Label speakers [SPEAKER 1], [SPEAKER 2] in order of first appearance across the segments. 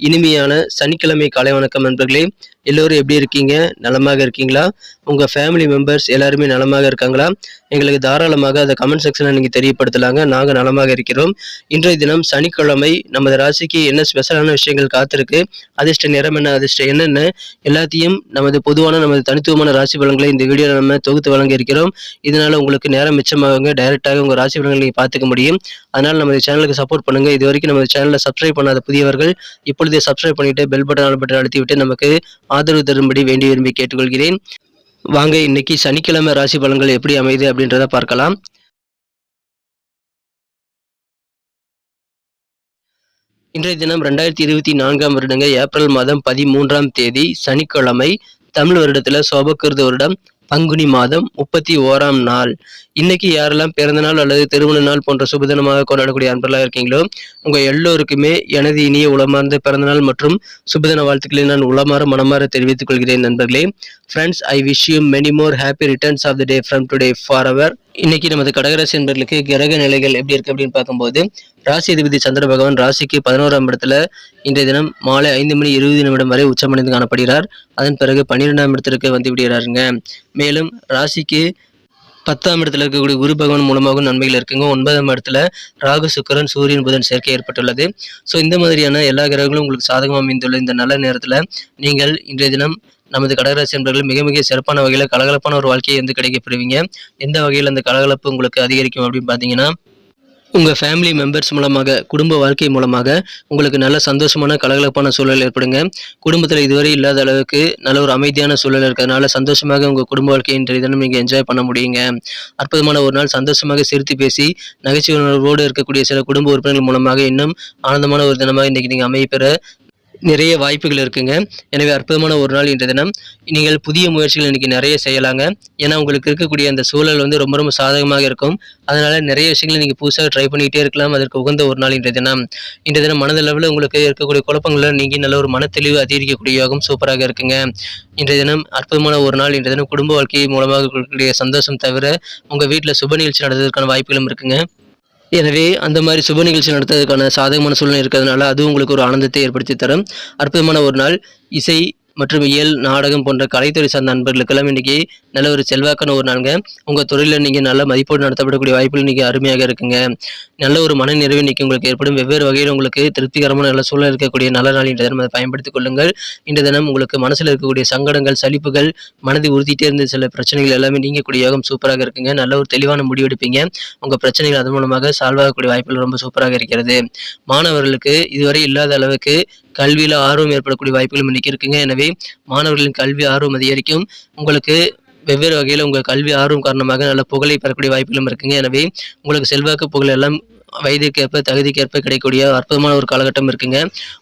[SPEAKER 1] இனிமையான சனிக்கிழமை காலை வணக்கம் நண்பர்களே. எல்லோரும் எப்படி இருக்கீங்க? நலமாக இருக்கீங்களா? உங்கள் ஃபேமிலி மெம்பர்ஸ் எல்லாருமே நலமாக இருக்காங்களா? எங்களுக்கு தாராளமாக அதை கமெண்ட் செக்ஷனில் நீங்கள் தெரியப்படுத்தலாங்க. நாங்கள் நலமாக இருக்கிறோம். இன்றைய தினம் சனிக்கிழமை நமது ராசிக்கு என்ன ஸ்பெஷலான விஷயங்கள் காத்திருக்கு? அதிர்ஷ்ட நிறம் என்ன? அதிர்ஷ்ட என்னென்ன எல்லாத்தையும் நமது பொதுவான நமது தனித்துவமான ராசி பலன்களை இந்த வீடியோவில் நம்ம தொகுத்து வழங்க இருக்கிறோம். இதனால் உங்களுக்கு நேரம் மிச்சமாகுங்க. டைரெக்டாக உங்கள் ராசி பலன்களை நீங்கள் பார்த்துக்க முடியும். அதனால் நமது சேனலுக்கு சப்போர்ட் பண்ணுங்க. இது வரைக்கும் நமது சேனலை சப்ஸ்கிரைப் பண்ணாத புதியவர்கள் இப்போ இப்பொழுதே சப்ஸ்கிரைப் பண்ணிட்டு பெல் பட்டன் ஆல் பட்டன் அழுத்தி விட்டு நமக்கு ஆதரவு தரும்படி வேண்டி விரும்பி கேட்டுக்கொள்கிறேன். வாங்க இன்னைக்கு சனிக்கிழமை ராசி பலன்கள் எப்படி அமைது அப்படின்றத பார்க்கலாம். இன்றைய தினம் ரெண்டாயிரத்தி இருபத்தி நான்காம் வருடங்க ஏப்ரல் மாதம் பதிமூன்றாம் தேதி சனிக்கிழமை தமிழ் வருடத்துல சோபக்கிருத வருடம். பங்குனி மாதம் முப்பத்தி ஓராம் நாள். இன்னைக்கு யாரெல்லாம் பிறந்த நாள் அல்லது திருமண நாள் போன்ற சுபதினமாக கொண்டாடக்கூடிய அன்பர்களாக இருக்கீங்களோ உங்க எல்லோருக்குமே எனது இனிய உளமார்ந்த பிறந்தநாள் மற்றும் சுபதின வாழ்த்துக்களை நான் உளமாற மனமாற தெரிவித்துக் கொள்கிறேன் நண்பர்களே. Friends I wish you many more happy returns of the day from today for our இன்னைக்கு நமது கடகராசி என்பர்களுக்கு கிரக நிலைகள் எப்படி இருக்கு அப்படின்னு பார்க்கும்போது ராசி அதிபதி சந்திர பகவான் ராசிக்கு பதினோராம் இடத்துல இன்றைய தினம் மாலை ஐந்து மணி இருபது நிமிடம் வரை உச்சமடைந்து காணப்படுகிறார். அதன் பிறகு பன்னிரெண்டாம் இடத்திற்கு வந்து விடுகிறாருங்க. மேலும் ராசிக்கு பத்தாம் இடத்துல இருக்கக்கூடிய குரு பகவான் மூலமாகவும் நன்மைகள் இருக்குங்க. ஒன்பதாம் இடத்துல ராகு சுக்கரன் சூரியன் புதன் சேர்க்கை ஏற்பட்டுள்ளது. ஸோ இந்த மாதிரியான எல்லா கிரகங்களும் உங்களுக்கு சாதகமாக அமைந்துள்ள இந்த நல்ல நேரத்தில் நீங்கள் இன்றைய தினம் நமது கடகராசி என்பவர்கள் மிக மிக சிறப்பான வகையில் கலகலப்பான ஒரு வாழ்க்கையை வந்து கிடைக்கப்படுவீங்க. எந்த வகையில் அந்த கலகலப்பு உங்களுக்கு அதிகரிக்கும் அப்படின்னு பார்த்தீங்கன்னா உங்கள் ஃபேமிலி மெம்பர்ஸ் மூலமாக குடும்ப வாழ்க்கை மூலமாக உங்களுக்கு நல்ல சந்தோஷமான கலகலப்பான சூழல் ஏற்படுங்க. குடும்பத்தில் இதுவரை இல்லாத அளவுக்கு நல்ல ஒரு அமைதியான சூழல் இருக்கிறதுனால சந்தோஷமாக உங்கள் குடும்ப வாழ்க்கையின்றி இன்றைய தினம் நீங்கள் என்ஜாய் பண்ண முடியுங்க. அற்புதமான ஒரு நாள் சந்தோஷமாக சிரித்து பேசி நகைச்சுவை உணர்வோடு இருக்கக்கூடிய சில குடும்ப உறுப்பினர்கள் மூலமாக இன்னும் ஆனந்தமான ஒரு தினமாக இன்றைக்கி நீங்கள் அமைய பெற நிறைய வாய்ப்புகள் இருக்குங்க. எனவே அற்புதமான ஒரு நாள் இன்றைய தினம். நீங்கள் புதிய முயற்சிகள் இன்றைக்கி நிறைய செய்யலாங்க. ஏன்னா உங்களுக்கு இருக்கக்கூடிய அந்த சூழல் வந்து ரொம்ப ரொம்ப சாதகமாக இருக்கும். அதனால் நிறைய விஷயங்களை நீங்கள் புதுசாக ட்ரை பண்ணிக்கிட்டே இருக்கலாம். அதற்கு உகந்த ஒரு நாள் இன்றைய தினம். இன்றைய தினம் மனதளவில் உங்களுக்கு இருக்கக்கூடிய குழப்பங்களை நீங்கள் நல்ல ஒரு மனத்தெளிவு அதிகரிக்கக்கூடிய யோகம் சூப்பராக இருக்குங்க. இன்றைய தினம் அற்புதமான ஒரு நாள். இன்றைய தினம் குடும்ப வாழ்க்கை மூலமாக இருக்கக்கூடிய சந்தோஷம் தவிர உங்கள் வீட்டில் சுப நிகழ்ச்சி நடந்ததற்கான வாய்ப்புகளும் இருக்குங்க. எனவே அந்த மாதிரி சுப நிகழ்ச்சி நடத்துறதுக்கான சாதகமான சூழ்நிலை இருக்கிறதுனால அது உங்களுக்கு ஒரு ஆனந்தத்தை ஏற்படுத்தி தரும். அற்புதமான ஒரு நாள். இசை மற்றும் இயல் நாடகம் போன்ற கலைத்துறை சார்ந்த நண்பர்களுக்கெல்லாம் இன்னைக்கு நல்ல ஒரு செல்வாக்கான ஒரு நாளுங்க. உங்கள் துறையில் நீங்கள் நல்ல மதிப்போடு நடத்தப்படக்கூடிய வாய்ப்புகள் இன்னைக்கு அருமையாக இருக்குங்க. நல்ல ஒரு மன நிறைவு இன்னைக்கு உங்களுக்கு ஏற்படும். வெவ்வேறு வகையில் உங்களுக்கு திருப்திகரமான நல்ல சூழல் இருக்கக்கூடிய நல்ல நாள் இன்றைய தினம் அதை பயன்படுத்திக் கொள்ளுங்கள். இன்றைய தினம் உங்களுக்கு மனசில் இருக்கக்கூடிய சங்கடங்கள் சலிப்புகள் மனதை உறுத்திட்டே இருந்த சில பிரச்சனைகள் எல்லாமே நீங்கக்கூடிய யோகம் சூப்பராக இருக்குங்க. நல்ல ஒரு தெளிவான முடிவெடுப்பீங்க. உங்கள் பிரச்சனைகள் அதன் மூலமாக சால்வ் ஆகக்கூடிய வாய்ப்புகள் ரொம்ப சூப்பராக இருக்கிறது. மாணவர்களுக்கு இதுவரை இல்லாத அளவுக்கு கல்வியில் ஆர்வம் ஏற்படக்கூடிய வாய்ப்புகளும் இன்றைக்கி இருக்குங்க எனவே மாணவர்களின் கல்வி ஆர்வம் அதிகரிக்கும். உங்களுக்கு வெவ்வேறு வகையில் உங்கள் கல்வி ஆர்வம் காரணமாக நல்ல புகழை பெறக்கூடிய வாய்ப்புகளும் இருக்குங்க. எனவே உங்களுக்கு செல்வாக்கு புகழ் எல்லாம் வயதுக்கேற்ப தகுதிக்கேற்ப கிடைக்கக்கூடிய அற்புதமான ஒரு காலகட்டம் இருக்குங்க.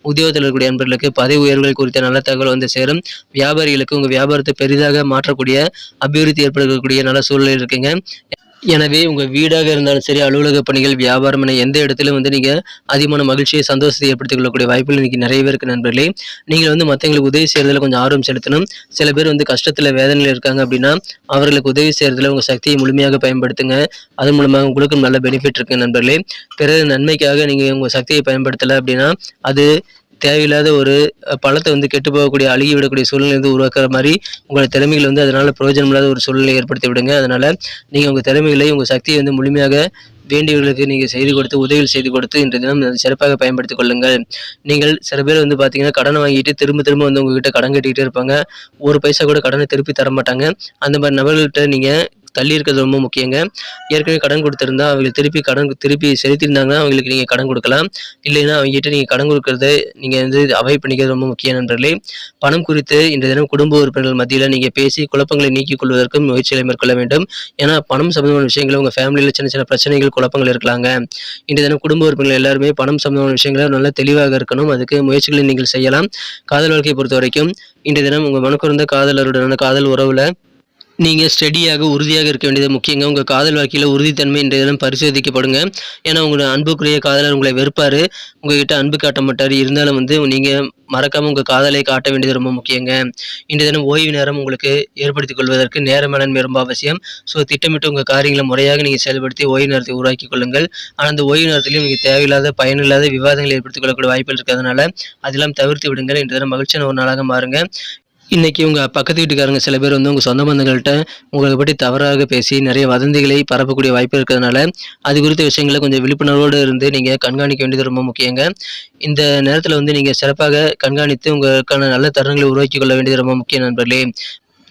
[SPEAKER 1] உத்தியோகத்தில் இருக்கக்கூடிய நண்பர்களுக்கு பதவி உயர்வுகள் குறித்த நல்ல தகவல் வந்து சேரும். வியாபாரிகளுக்கு உங்கள் வியாபாரத்தை பெரிதாக மாற்றக்கூடிய அபிவிருத்தி ஏற்படக்கூடிய நல்ல சூழ்நிலை இருக்குங்க. எனவே உங்கள் வீடாக இருந்தாலும் சரி அலுவலக பணிகள் வியாபாரம் என எந்த இடத்துலையும் வந்து நீங்கள் அதிகமான மகிழ்ச்சியை சந்தோஷத்தை ஏற்படுத்திக் கொள்ளக்கூடிய வாய்ப்புகள் இன்னைக்கு நிறையவே இருக்குது நண்பர்களே. நீங்கள் வந்து மற்றவங்களுக்கு உதவி செய்கிறதுல கொஞ்சம் ஆர்வம் செலுத்தணும். சில பேர் வந்து கஷ்டத்தில் வேதனையில் இருக்காங்க அப்படின்னா அவர்களுக்கு உதவி செய்கிறதுல உங்கள் சக்தியை முழுமையாக பயன்படுத்துங்க. அதன் மூலமாக உங்களுக்கும் நல்ல பெனிஃபிட் இருக்குது நண்பர்களே. பிறகு நன்மைக்காக நீங்கள் உங்கள் சக்தியை பயன்படுத்தலை அப்படின்னா அது தேவையில்லாத ஒரு பழத்தை வந்து கெட்டு போகக்கூடிய அழுகி விடக்கூடிய சூழ்நிலை வந்து உருவாக்குற மாதிரி உங்களோட திறமைகள் வந்து அதனால் பிரயோஜனம் இல்லாத ஒரு சூழ்நிலை ஏற்படுத்தி விடுங்க. அதனால் நீங்கள் உங்கள் திறமைகளை உங்கள் சக்தியை வந்து முழுமையாக வேண்டியவர்களுக்கு நீங்கள் செய்து கொடுத்து உதவிகள் செய்து கொடுத்து இன்றைய தினம் சிறப்பாக பயன்படுத்திக் கொள்ளுங்கள். நீங்கள் சில பேர் வந்து பார்த்தீங்கன்னா கடன் வாங்கிட்டு திரும்ப திரும்ப வந்து உங்ககிட்ட கடன் கட்டிக்கிட்டே இருப்பாங்க. ஒரு பைசா கூட கடனை திருப்பி தர மாட்டாங்க அந்த மாதிரி நபர்கள்ட்ட நீங்கள் தள்ளி இருக்கிறது ரொம்ப முக்கியங்க. ஏற்கனவே கடன் கொடுத்துருந்தா அவங்களுக்கு திருப்பி கடன் திருப்பி செலுத்தியிருந்தாங்கன்னா அவங்களுக்கு நீங்கள் கடன் கொடுக்கலாம். இல்லைன்னா அவங்ககிட்ட நீங்கள் கடன் கொடுக்கறத நீங்கள் வந்து அவாய்ட் பண்ணிக்கிறது ரொம்ப முக்கியம் நண்பர்களே. பணம் குறித்து இன்றைய தினம் குடும்ப உறுப்பினர்கள் மத்தியில் நீங்கள் பேசி குழப்பங்களை நீக்கிக் கொள்வதற்கும் முயற்சிகளை மேற்கொள்ள வேண்டும். ஏன்னா பணம் சம்பந்தமான விஷயங்கள் உங்கள் ஃபேமிலியில் சின்ன சின்ன பிரச்சனைகள் குழப்பங்கள் இருக்கலாங்க. இன்றைய தினம் குடும்ப உறுப்பினர்கள் எல்லாருமே பணம் சம்பந்தமான விஷயங்களை நல்லா தெளிவாக இருக்கணும். அதுக்கு முயற்சிகளை நீங்கள் செய்யலாம். காதல் வாழ்க்கையை பொறுத்த வரைக்கும் இன்றைய தினம் உங்கள் மனக்குறந்த காதலருடனான காதல் உறவில் நீங்கள் ஸ்டெடியாக உறுதியாக இருக்க வேண்டியது முக்கியங்க. உங்கள் காதல் வாழ்க்கையில் உறுதித்தன்மை இன்றைய தினம் பரிசோதிக்கப்படுங்க. ஏன்னா உங்களோட அன்புக்குரிய காதலர் உங்களை வெறுப்பார். உங்ககிட்ட அன்பு காட்ட மாட்டார். இருந்தாலும் வந்து நீங்கள் மறக்காமல் உங்கள் காதலை காட்ட வேண்டியது ரொம்ப முக்கியங்க. இன்றைய தினம் ஓய்வு நேரம் உங்களுக்கு ஏற்படுத்திக் கொள்வதற்கு நேர மேலாண்மை ரொம்ப அவசியம். ஸோ திட்டமிட்டு உங்கள் காரியங்களை முறையாக நீங்கள் செயல்படுத்தி ஓய்வு நேரத்தை உருவாக்கி கொள்ளுங்கள். ஆனால் அந்த ஓய்வு நேரத்திலையும் நீங்கள் தேவையில்லாத பயனில்லாத விவாதங்களை ஏற்படுத்திக் கொள்ளக்கூடிய வாய்ப்புகள் இருக்கிறதுனால அதெல்லாம் தவிர்த்து விடுங்கள். இன்றைய தினம் மகிழ்ச்சியான ஒரு நாளாக மாறுங்க. இன்றைக்கி உங்கள் பக்கத்து வீட்டுக்காரங்க சில பேர் வந்து உங்கள் சொந்த பந்தங்கள்கிட்ட உங்களை பற்றி தவறாக பேசி நிறைய வதந்திகளை பரப்பக்கூடிய வாய்ப்பு இருக்கிறதுனால அது குறித்த விஷயங்களை கொஞ்சம் விழிப்புணர்வோடு இருந்து நீங்கள் கண்காணிக்க வேண்டியது ரொம்ப முக்கியங்க. இந்த நேரத்தில் வந்து நீங்கள் சிறப்பாக கண்காணித்து உங்களுக்கான நல்ல தருணங்களை உருவாக்கி கொள்ள வேண்டியது ரொம்ப முக்கியம் நண்பர்களே.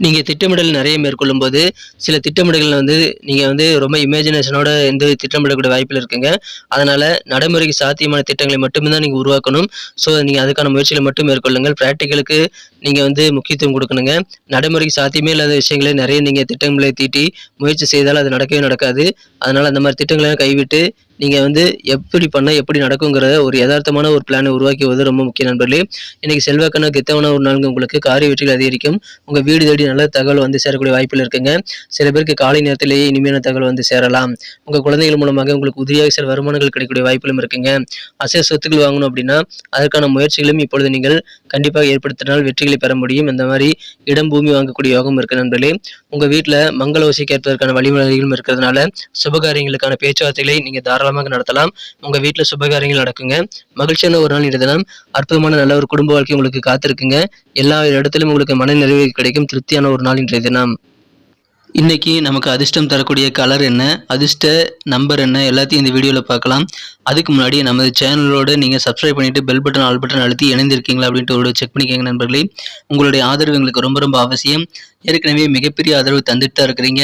[SPEAKER 1] நீங்கள் திட்டமிடல் நிறைய மேற்கொள்ளும் போது சில திட்டமிடல்கள் வந்து நீங்கள் வந்து ரொம்ப இமேஜினேஷனோட இந்த திட்டமிடக்கூடிய வாய்ப்பில் இருக்குங்க. அதனால் நடைமுறைக்கு சாத்தியமான திட்டங்களை மட்டுமே தான் நீங்கள் உருவாக்கணும். ஸோ நீங்கள் அதுக்கான முயற்சிகளை மட்டும் மேற்கொள்ளுங்கள். ப்ராக்டிக்கலுக்கு நீங்கள் வந்து முக்கியத்துவம் கொடுக்கணுங்க. நடைமுறைக்கு சாத்தியமே இல்லாத விஷயங்களை நிறைய நீங்கள் திட்டங்களை தீட்டி முயற்சி செய்தால் அது நடக்கவே நடக்காது. அதனால் அந்த மாதிரி திட்டங்களை கைவிட்டு நீங்கள் வந்து எப்படி பண்ணால் எப்படி நடக்குங்கிறத ஒரு யதார்த்தமான ஒரு பிளானை உருவாக்குவது ரொம்ப முக்கிய நண்பர்களே. இன்னைக்கு செல்வாக்கான கெத்தவன ஒரு நாளுங்க உங்களுக்கு காரிய வெற்றிகள் அதிகரிக்கும். உங்கள் வீடு தேடி நல்ல தகவல் வந்து சேரக்கூடிய வாய்ப்பில் இருக்குங்க. சில பேருக்கு காலை நேரத்திலேயே இனிமையான தகவல் வந்து சேரலாம். உங்கள் குழந்தைகள் மூலமாக உங்களுக்கு உதவியாக சில வருமானங்கள் கிடைக்கக்கூடிய வாய்ப்பிலும் இருக்குங்க. அசை சொத்துக்கள் வாங்கணும் அப்படின்னா அதற்கான முயற்சிகளும் இப்பொழுது நீங்கள் கண்டிப்பாக ஏற்படுத்தினால் வெற்றிகளை பெற முடியும். இந்த மாதிரி இடம் பூமி வாங்கக்கூடிய யோகம் இருக்கு நண்பர்களே. உங்கள் வீட்டில் மங்கள ஓசை கேட்பதற்கான வழிமுறைகளும் இருக்கிறதுனால சுபகாரியங்களுக்கான பேச்சுவார்த்தைகளை நீங்கள் தாராளமாக நடத்தலாம். உங்கள் வீட்டில் சுபகாரியங்கள் நடக்குங்க. மகிழ்ச்சியான ஒரு நாள் இந்த தினம். அற்புதமான நல்ல ஒரு குடும்ப வாழ்க்கை உங்களுக்கு காத்திருக்குங்க. எல்லா இடத்திலும் உங்களுக்கு மன நிறைவு கிடைக்கும். திருப்தியான ஒரு நாள் இன்றைய தினம். இன்னைக்கு நமக்கு அதிர்ஷ்டம் தரக்கூடிய கலர் என்ன? அதிர்ஷ்ட நம்பர் என்ன? எல்லாத்தையும் இந்த வீடியோவில் பார்க்கலாம். அதுக்கு முன்னாடி நமது சேனலோடு நீங்கள் சப்ஸ்கிரைப் பண்ணிவிட்டு பெல் பட்டன் ஆல் பட்டன் அழுத்தி இணைந்திருக்கீங்களா அப்படின்ட்டு ஒரு செக் பண்ணிக்கோங்க நண்பர்களே. உங்களுடைய ஆதரவு எங்களுக்கு ரொம்ப ரொம்ப அவசியம். ஏற்கனவே மிகப்பெரிய ஆதரவு தந்துட்டு தான் இருக்கிறீங்க.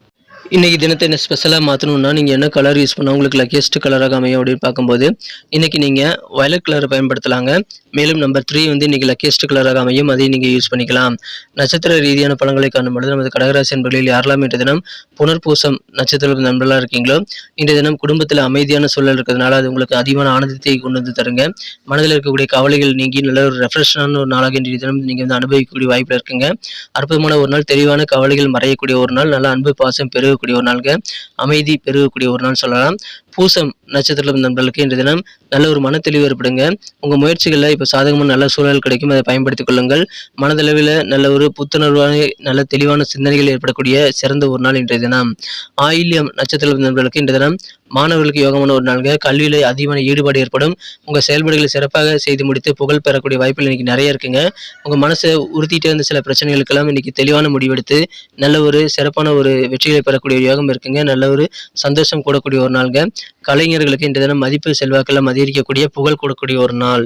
[SPEAKER 1] இன்றைக்கி தினத்தை என்ன ஸ்பெஷலாக மாற்றணும்னா நீங்கள் என்ன கலர் யூஸ் பண்ணால் உங்களுக்கு லக்கியஸ்ட் கலராக அமையும் அப்படின்னு பார்க்கும்போது இன்றைக்கி நீங்கள் வயலட் கலரை பயன்படுத்தலாங்க. மேலும் நம்பர் த்ரீ வந்து இன்றைக்கி லக்கியஸ்ட் கலராக அமையும். அதையும் நீங்கள் யூஸ் பண்ணிக்கலாம். நட்சத்திர ரீதியான பழங்களை காணும் பொழுது நமது கடகராசி என்பர்களில் யாரெல்லாம் இன்றைய தினம் புனர்பூசம் நட்சத்திர நண்பர்களாக இருக்கீங்களோ இன்றைய தினம் குடும்பத்தில் அமைதியான சூழல் இருக்கிறதுனால அது உங்களுக்கு அதிகமான ஆனந்தத்தை கொண்டு வந்து தருங்க. மனதில் இருக்கக்கூடிய கவலைகள் நீங்கி நல்ல ஒரு ரெஃப்ரெஷ்ஷான ஒரு நாளாக இன்றைய தினம் நீங்கள் வந்து அனுபவிக்கக்கூடிய வாய்ப்பில் இருக்குங்க. அற்புதமான ஒரு நாள் தெளிவான கவலைகள் மறையக்கூடிய ஒரு நாள் நல்ல அன்பு பாசம் பெருகக்கூடிய ஒரு நாளுங்க. அமைதி பெருகக்கூடிய ஒரு நாள் சொல்லலாம். பூசம் நட்சத்திரம் நண்பர்களுக்கு இன்றைய தினம் நல்ல ஒரு மன தெளிவு ஏற்படுங்க. உங்கள் முயற்சிகளில் இப்போ சாதகமான நல்ல சூழல் கிடைக்கும். அதை பயன்படுத்திக் கொள்ளுங்கள். மனதளவில் நல்ல ஒரு புத்துணர்வான நல்ல தெளிவான சிந்தனைகள் ஏற்படக்கூடிய சிறந்த ஒரு நாள் இன்றைய தினம். ஆயில்யம் நட்சத்திரம் நண்பர்களுக்கு இன்றைய தினம் மாணவர்களுக்கு யோகமான ஒரு நாள்கள் கல்வியில் அதிகமான ஈடுபாடு ஏற்படும். உங்கள் செயல்பாடுகளை சிறப்பாக செய்து முடித்து புகழ் பெறக்கூடிய வாய்ப்புகள் இன்னைக்கு நிறைய இருக்குங்க. உங்கள் மனசை உறுத்திட்டே இருந்த சில பிரச்சனைகளுக்கெல்லாம் இன்னைக்கு தெளிவான முடிவெடுத்து நல்ல ஒரு சிறப்பான ஒரு வெற்றிகளை பெறக்கூடிய யோகம் இருக்குங்க. நல்ல ஒரு சந்தோஷம் கூடக்கூடிய ஒரு நாள்ங்க. கலைஞர்களுக்கு இன்றைய தினம் மதிப்பு செல்வாக்கெல்லாம் அதிகரிக்கக்கூடிய புகழ் கொடுக்கக்கூடிய ஒரு நாள்.